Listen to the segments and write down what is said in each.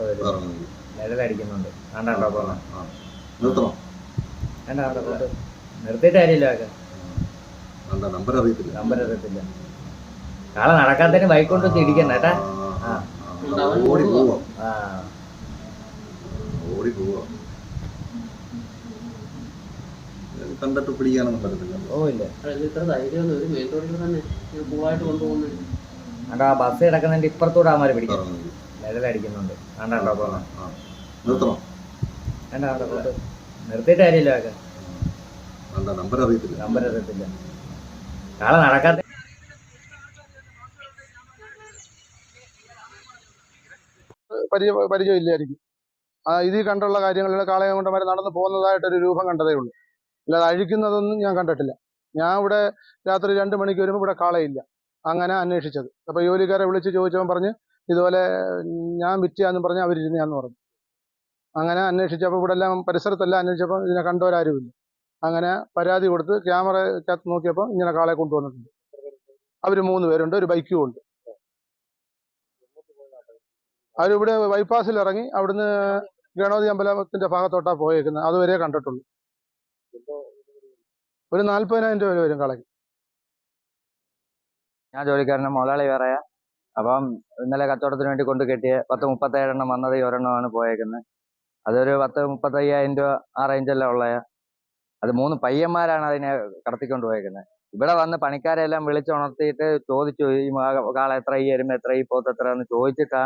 നടക്കാൻ നിഴലടിക്കുന്നുണ്ട് കണ്ടോ പോന്ന? ആ നിർത്തണം? വേണ്ട അവിടെ കൊണ്ട് നിർത്തിയിട്ട് കാര്യമില്ല ഒക്കെ നമ്പർ അറിയത്തില്ല. നമ്പർ അറിയത്തില്ല. കാളെ നടക്കാത്തതിന് ബൈക്ക് കൊണ്ട് കേട്ടാ ഓടി പോവാ. ഓടി പോവാ. കണ്ടിട്ട് പിടിക്കാനൊന്നും പറ്റത്തില്ല. ഓ ഇല്ല. ഇത്ര ധൈര്യമൊന്നും ഒരു മെയിൻ റോഡിൽ തന്നെ ഞാൻ കൂളായിട്ട് കൊണ്ടുപോകുന്നത് ആ ബസ് കിടക്കുന്നതിന്റെ ഇപ്പുറത്തൂടെ അവന്മാര് പിടിക്കും. ഇറങ്ങി അടിക്കുന്നുണ്ട് പോന്ന ആ നിർത്തണം? വേണ്ട അവിടെ കൊണ്ട് നിർത്തിയിട്ട് കാര്യമില്ല ഒക്കെ നമ്പർ അറിയത്തില്ല. നമ്പർ അറിയത്തില്ല. നാളെ നടക്കാത്ത പരിചയ പരിചയം ഇല്ലായിരിക്കും ആ ഇതിൽ കണ്ടുള്ള കാര്യങ്ങളിൽ കാളയം കൊണ്ടമാരെ നടന്നു പോകുന്നതായിട്ടൊരു രൂപം കണ്ടതേ ഉള്ളൂ. അല്ലാതെ അഴിക്കുന്നതൊന്നും ഞാൻ കണ്ടിട്ടില്ല. ഞാൻ ഇവിടെ രാത്രി രണ്ട് മണിക്ക് വരുമ്പോൾ ഇവിടെ കാളയില്ല. അങ്ങനെ അന്വേഷിച്ചത്. അപ്പോൾ ജോലിക്കാരെ വിളിച്ച് ചോദിച്ചവൻ പറഞ്ഞ് ഇതുപോലെ ഞാൻ വിറ്റിയാന്ന് അവരിരുന്ന് ഞാൻ പറഞ്ഞു. അങ്ങനെ അന്വേഷിച്ചപ്പോൾ ഇവിടെ എല്ലാം പരിസരത്തെല്ലാം അന്വേഷിച്ചപ്പോൾ ഇതിനെ കണ്ടവരാരുമില്ല അങ്ങനെ പരാതി കൊടുത്ത് ക്യാമറക്കകത്ത് നോക്കിയപ്പോൾ ഇങ്ങനെ കാളെ കൊണ്ടുവന്നിട്ടുണ്ട്. അവർ മൂന്ന് പേരുണ്ട് ഒരു ബൈക്കും ഉണ്ട്. അവരിവിടെ ബൈപ്പാസിൽ ഇറങ്ങി അവിടുന്ന് ഗണപതി അമ്പലത്തിന്റെ ഭാഗത്തോട്ടാ പോയേക്കുന്നത്. അതുവരെ കണ്ടിട്ടുള്ളൂ. ഒരു നാല്പതിനായിരം രൂപ വരും കളക്ക് ഞാൻ ജോലിക്കാരന്. മുതലാളി വേറെയാ? അപ്പം ഇന്നലെ കച്ചവടത്തിന് വേണ്ടി കൊണ്ടു കെട്ടിയ പത്ത് മുപ്പത്തേഴെണ്ണം വന്നത് ഈ ഒരെണ്ണമാണ് പോയേക്കുന്നത് അതൊരു പത്ത് മുപ്പത്തയ്യായിരം രൂപ ആ റേഞ്ചെല്ലാം ഉള്ളയ അത് മൂന്ന് പയ്യന്മാരാണ് അതിനെ കടത്തിക്കൊണ്ട് പോയേക്കുന്നത് ഇവിടെ വന്ന് പണിക്കാരെ എല്ലാം വിളിച്ചുണർത്തിയിട്ട് ചോദിച്ചു ഈ കാള എത്ര ഈ എരുമ എത്ര ഈ പോത്ത് എത്ര? എന്ന് ചോദിച്ചിട്ടാ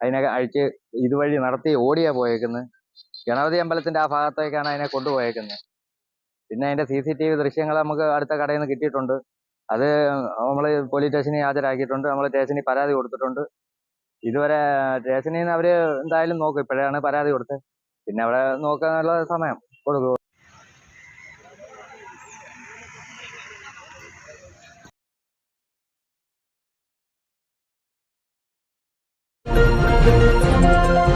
അതിനെ അഴിച്ച് ഇതുവഴി നടത്തി ഓടിയാ പോയേക്കുന്നത് ഗണപതി അമ്പലത്തിന്റെ ആ ഭാഗത്തേക്കാണ് അതിനെ കൊണ്ടുപോയേക്കുന്നത് പിന്നെ അതിന്റെ സി സി ടി വി ദൃശ്യങ്ങൾ നമുക്ക് അടുത്ത കടയിൽ നിന്ന് കിട്ടിയിട്ടുണ്ട്. അത് നമ്മൾ പോലീസ് സ്റ്റേഷനിൽ ഹാജരാക്കിയിട്ടുണ്ട്. നമ്മൾ സ്റ്റേഷനിൽ പരാതി കൊടുത്തിട്ടുണ്ട്. ഇതുവരെ സ്റ്റേഷനിൽ നിന്ന് അവർ എന്തായാലും നോക്കും. ഇപ്പോഴാണ് പരാതി കൊടുത്തത്. പിന്നെ അവിടെ നോക്കാനുള്ള സമയം കൊടുക്കും. Thank